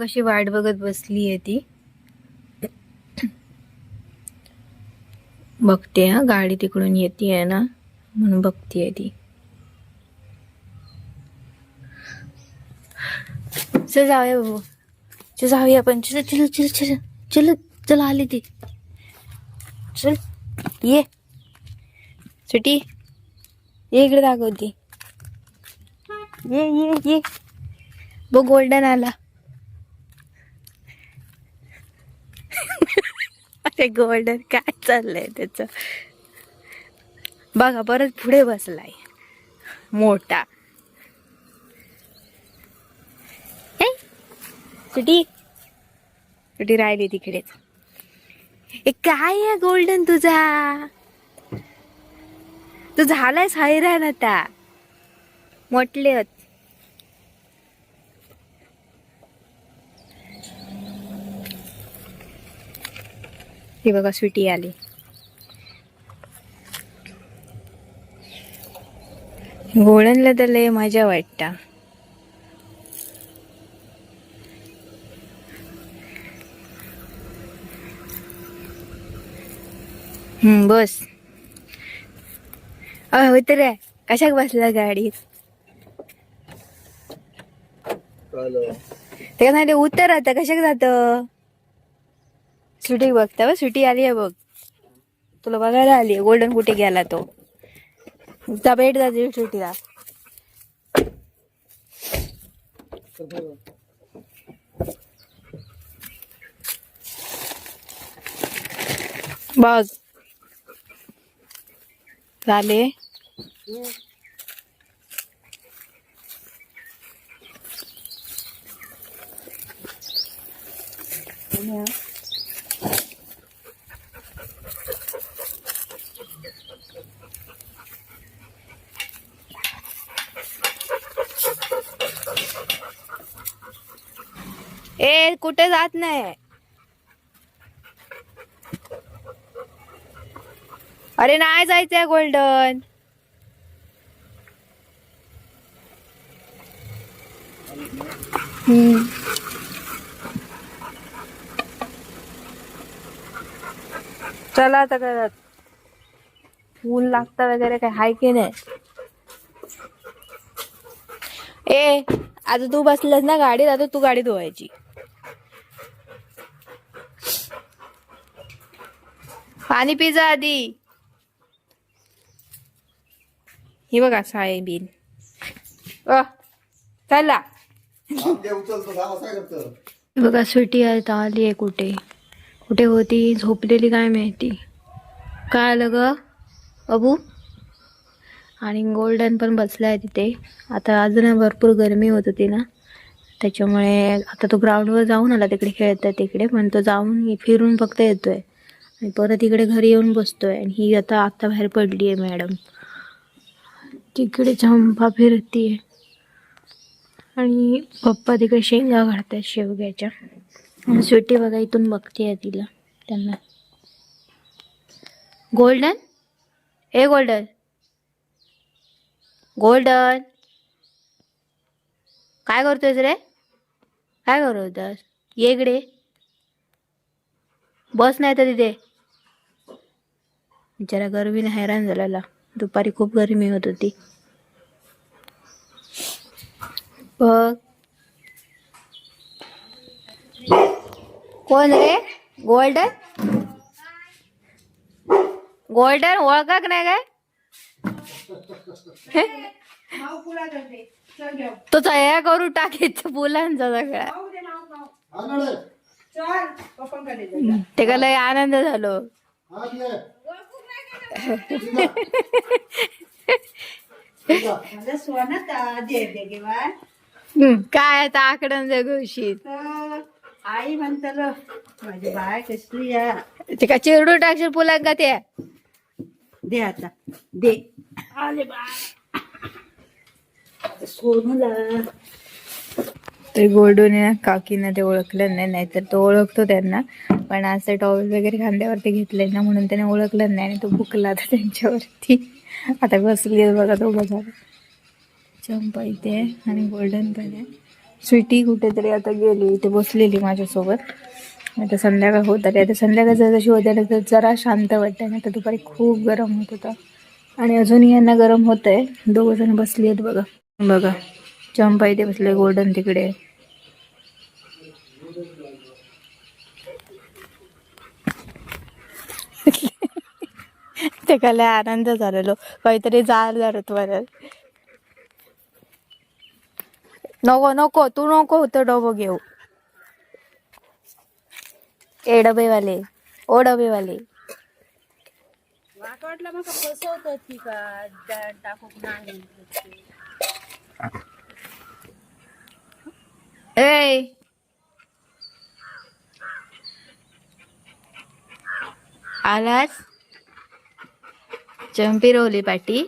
कशी वाट बघत बसली आहे ती? बघते हा. गाडी तिकडून येते आहे ना म्हणून बघतीये ती. चल जाऊया बाबू. चल जाऊया आपण. चल चल चल चल चल चल आली ती. चल ये. सुटी. ये इकडे दाखवती ये ये ये. बघ गोल्डन आला. ते गोल्डन काय चाललंय त्याच? बघा परत पुढे बसलाय. मोठा. हे? सुटी. सुटी राहिली तिकडेच. ए काय आहे गोल्डन तुझा? तू झालायस हैराण आता. मोठले होत. ही बघा स्वीटी आली. गोळणला तर लय मजा वाटता बस. अ कशाक बसला गाडीत? ते का नाही उतर आता कशाक जात? सुटी बघता बघ सुटी आली आहे बघ. तुला बघायला आली आहे गोल्डन कुठे गेला तो. भेट जाते सुटीला. बघ. झाले? ए कुठे जात नाही. अरे नाही जायचंय गोल्डन. हम्म. चला आता करत ऊन लागतं वगैरे काय हाय की नाही. ए आता तू बसलास ना गाडीत आता तू गाडी धुवायची. पाणी पिजा आधी. ही बघा साहेबीन अ चला. ही बघा स्वीटी आता आली आहे कुठे? कुठे होती? झोपलेली काय माहिती? काय आलं ग? अबू? आणि गोल्डन पण बसला आहे तिथे. आता अजून भरपूर गरमी होत होती ना. त्याच्यामुळे आता तो ग्राउंडवर जाऊन आला तिकडे खेळतोय तिकडे पण तो जाऊन फिरून फक्त येतोय. आणि परत इकडे घरी येऊन बसतोय. आणि ही आता आत्ता बाहेर पडली आहे मॅडम. तिकडे चंपा फिरतीये. आणि पप्पा तिकडे शेंगा काढतात शेवग्याच्या. आणि स्वीटी बघा इथून बघते आहे तिला त्यांना. गोल्डन? ए गोल्डन. गोल्डन. काय करतोयस रे? काय करतोस ये इकडे. बस नाही तर तिथे. बिचारा गरमीने हैराण झालेला. दुपारी खूप गरमी होत होती. बघ. कोण रे? गोल्डन? गोल्डन ओळखा नाही काय? तो तयार करू टाकायचं फुलांचा सगळा ते का लय आनंद झालो. काय आता आकड्यांच्या गोष्टीत आई म्हणताल माझी बाय कसली या ते का चिरडू टाकशील फुलांका ते दे आता दे आले बाय सोनूला ते गोल्डूने ना काकीनं ते ओळखलं नाही नाहीतर तो ओळखतो त्यांना. पण असं टॉवेल वगैरे खांद्यावरती घेतले ना म्हणून त्याने ओळखलं नाही आणि तो बुकला आता त्यांच्यावरती. आता बसली आहे बघा तो बघा. चंपा इथे आणि गोल्डन पण आहे. स्वीटी कुठेतरी आता गेली ते बसलेली माझ्यासोबत. आता संध्याकाळ होत आली. आता संध्याकाळ जर जशी होत आली तर जरा शांत वाटतं ना तर दुपारी खूप गरम होत होता. आणि अजूनही यांना गरम होत आहे दोघं जण बसली आहेत बघा. बघा. चंपा इथे बसले गोल्डन तिकडे. ते काय आनंद झालेलो. काहीतरी जाळ जात मला नको नको तू नको होतं डोबो घेऊ. ए डबेवाले ओ डबेवाले माका वाटलं मग बसवत ती का दा- टाकूक नाही ए! आलास? चंपी रोवली पाटी